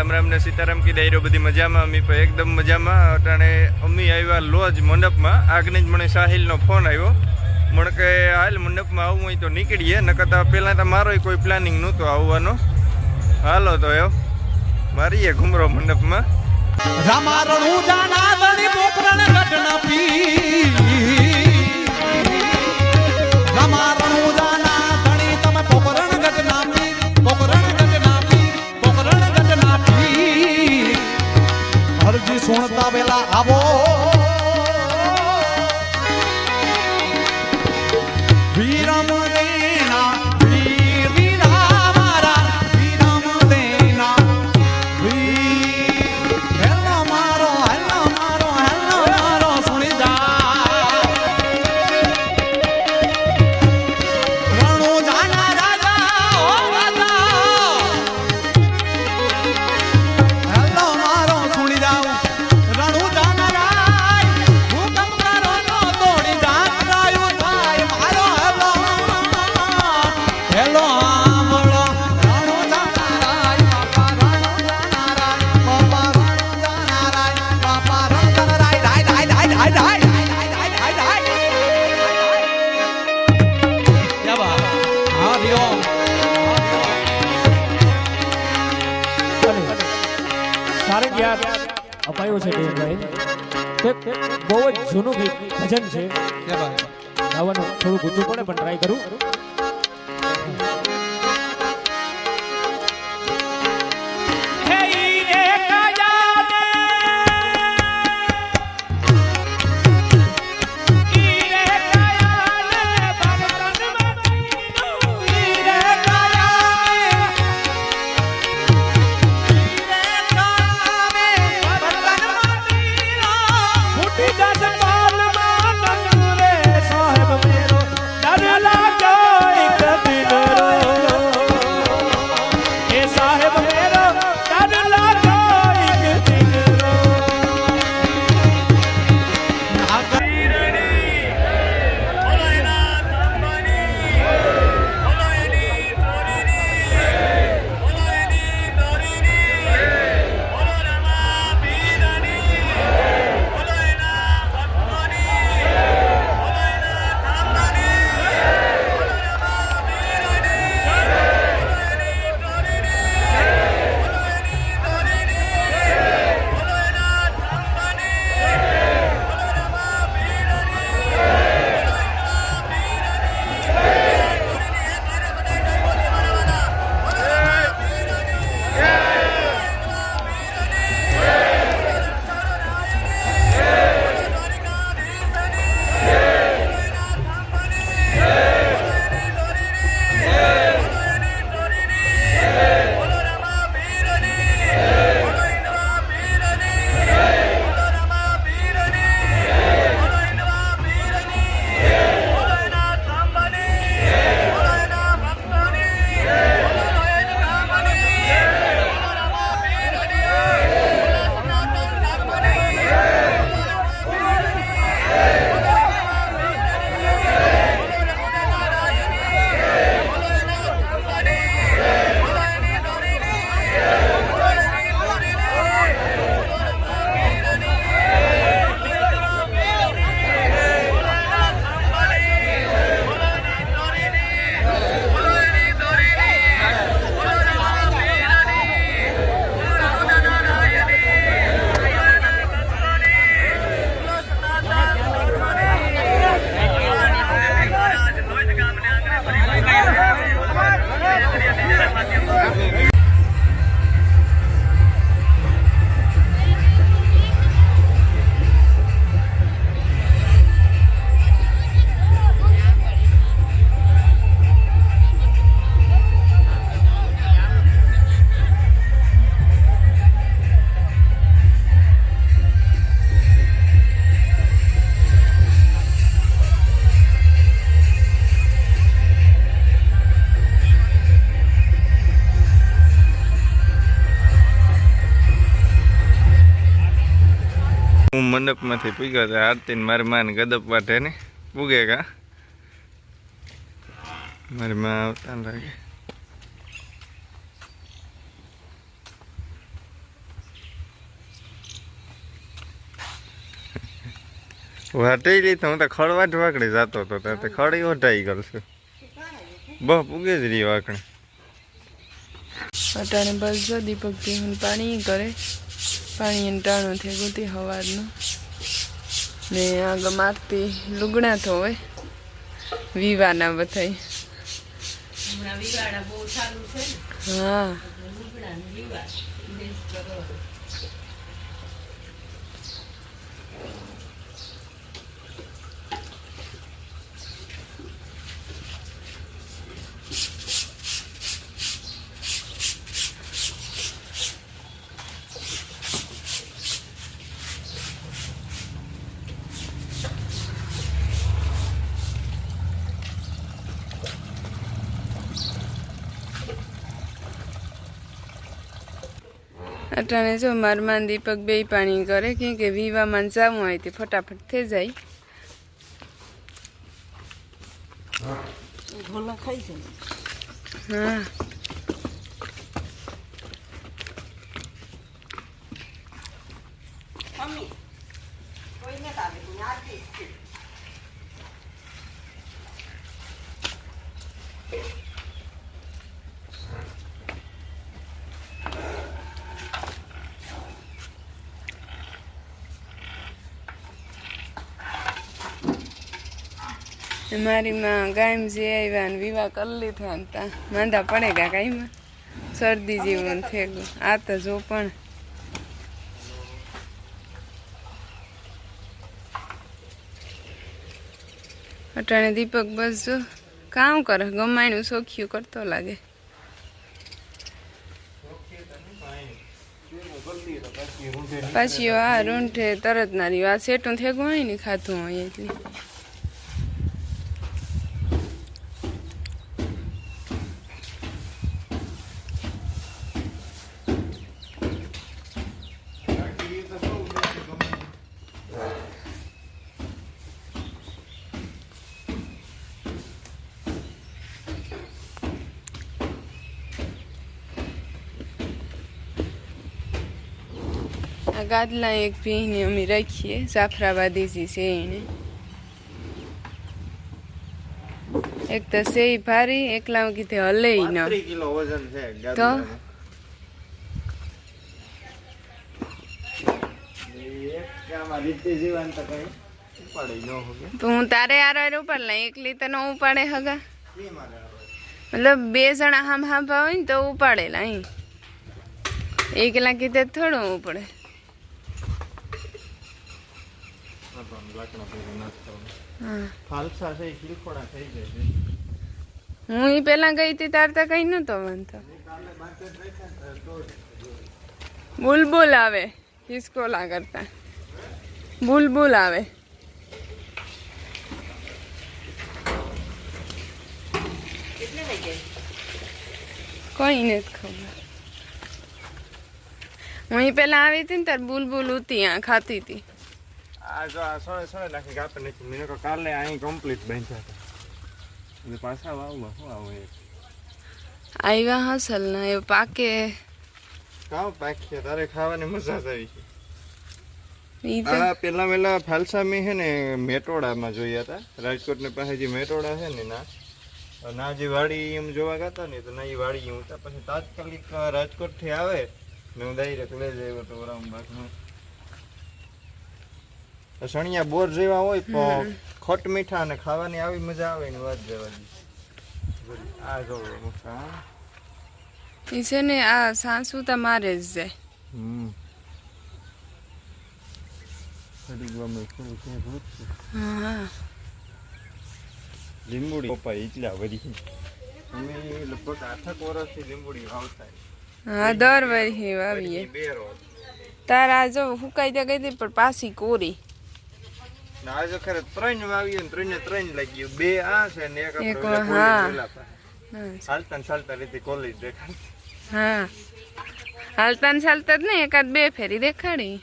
રામ રામ ને સીતારામ કી ડાયરો બધી મજામાં, અમી પણ એકદમ મજામાં. અટાણે અમી આવ્યા લોજ મંડપમાં આગને જ મને સાહિલનો ફોન આવ્યો. મને કે હાલ મંડપમાં આવવું હોય તો નીકળીએ, નકર પહેલાં તો મારો કોઈ પ્લાનિંગ નહોતો આવવાનો. હાલો તો એવો મારીએ ઘુમરો મંડપમાં. રામારણું જાના દણી પોકરણ પી i'll Babylon. સારંગ યાદ અપાયો છે તે બહુ જ જૂનું ગીત ભજન છે. ગાવાનું થોડું ઊંચું પડે પણ ટ્રાય કરું. mà tiền tôi ગદપમાંથી પૂગ્યો છે આરતીને મારી માને ગદપ વાટે ને પૂગે કા? મારી આવતા લાગે. વાટી લીધો, હું તો ખળવાટ વાકડી જતો હતો ત્યાં ખડી વટાઈ ગયેલ છે. બહ પૂગે જ રહી વાકણી અટાણે બસ દીપક પીવું પાણી કરે, પાણી ટાણું થઈ ગયું હવારનું. ને આગળ મારતી લુગડા ધોવે વિવાના બધાય. હા. અટાણે જો મારમાન દીપક બે પાણી કરે કેમ કે વિવામાં જવું હોય તે ફટાફટ થઈ જાય. હા. મારી માં ગાયમ જે આવ્યા ને વિવાહ કરી લીધા ને તા. માંદા પડે ગયા કાંઈમાં શરદી જેવું થયેલું આ તો જો પણ. અટાણે દીપક બસ જો. કામ કરે ગમાયનું સોખ્યું કરતો લાગે. પાછી આ રૂંઠે તરત ના રહ્યું આ સેટું થેગું હોય ને ખાતું હોય એટલે. આ ગાદલા એક ભીને અમે રાખીએ જાફરાબાદી જે છે એને એક તો સેઈ ભારી એકલા કીધે હલે ન કિલો વજન છે તો? તો કઈ ઉપાડી ન હોગે તો હું તારે આરો ઉપર લઈ એકલી તો ન ઉપાડે હગા? મતલબ બે જણા હામ હાંભા હોય ને તો ઉપાડેલા અહીં એકલા કીધે થોડું ઉપડે આ તો આમ લાકડા ભેગું નાખતા હોય. હા. એ પેલા ગઈ હતી, તાર તો કઈ નતો વાંધો. બુલબુલ આવે હિસકોલા કરતા બુલબુલ આવે. કોઈ નથી ખબર. હું પેલા આવી હતી ને તાર બુલબુલ ઉતી, આ ખાતી હતી. આ જો આ સોળે સોળે નાખી કાપે નથી મેં કહો કાલે અહીં કમ્પ્લીટ બાંધ્યા હતા. એટલે પાછા વાવવા શું આવું આવ્યા હસલ ના એ પાકે. કાવ પાખીએ તારે ખાવાની મજા જ આવી છે. પેલા પેલા ફાલસા મેં છે ને મેટોડામાં જોયા હતા. રાજકોટની પાસે જે મેટોડા છે ને ના ના જે વાડી એમ જોવા ગયા ને તો ના એ વાડી હું પછી તાત્કાલિક રાજકોટથી આવે ને હું ડાયરેક્ટ લઈ જયો તો રામબાગમાં સણિયા બોર જેવા હોય પણ ખોટ મીઠા અને ખાવાની આવી મજા આવે ને વાત જવા દી આ જો એ છે ને આ સાસુ તમારે મારે જ જાય હમ. છે. હા. લીંબુડી પપ્પા એટલા વરી. અમે લગભગ આઠક વર્ષથી લીંબુડી વાવતા હા દર વર્ષે વાવીએ. તારા જો હુકાઈ તો ગઈ હતી પણ પાછી કોરી. આજે ખરે ત્રણ વાવીએ ને ત્રણે ત્રણ લાગ્યું. બે આ છે ને એક. ચાલતા રીતે કોલેજ દેખાડતી. હા. હાલતા ચાલતા જ ને એકાદ બે ફેરી દેખાડી.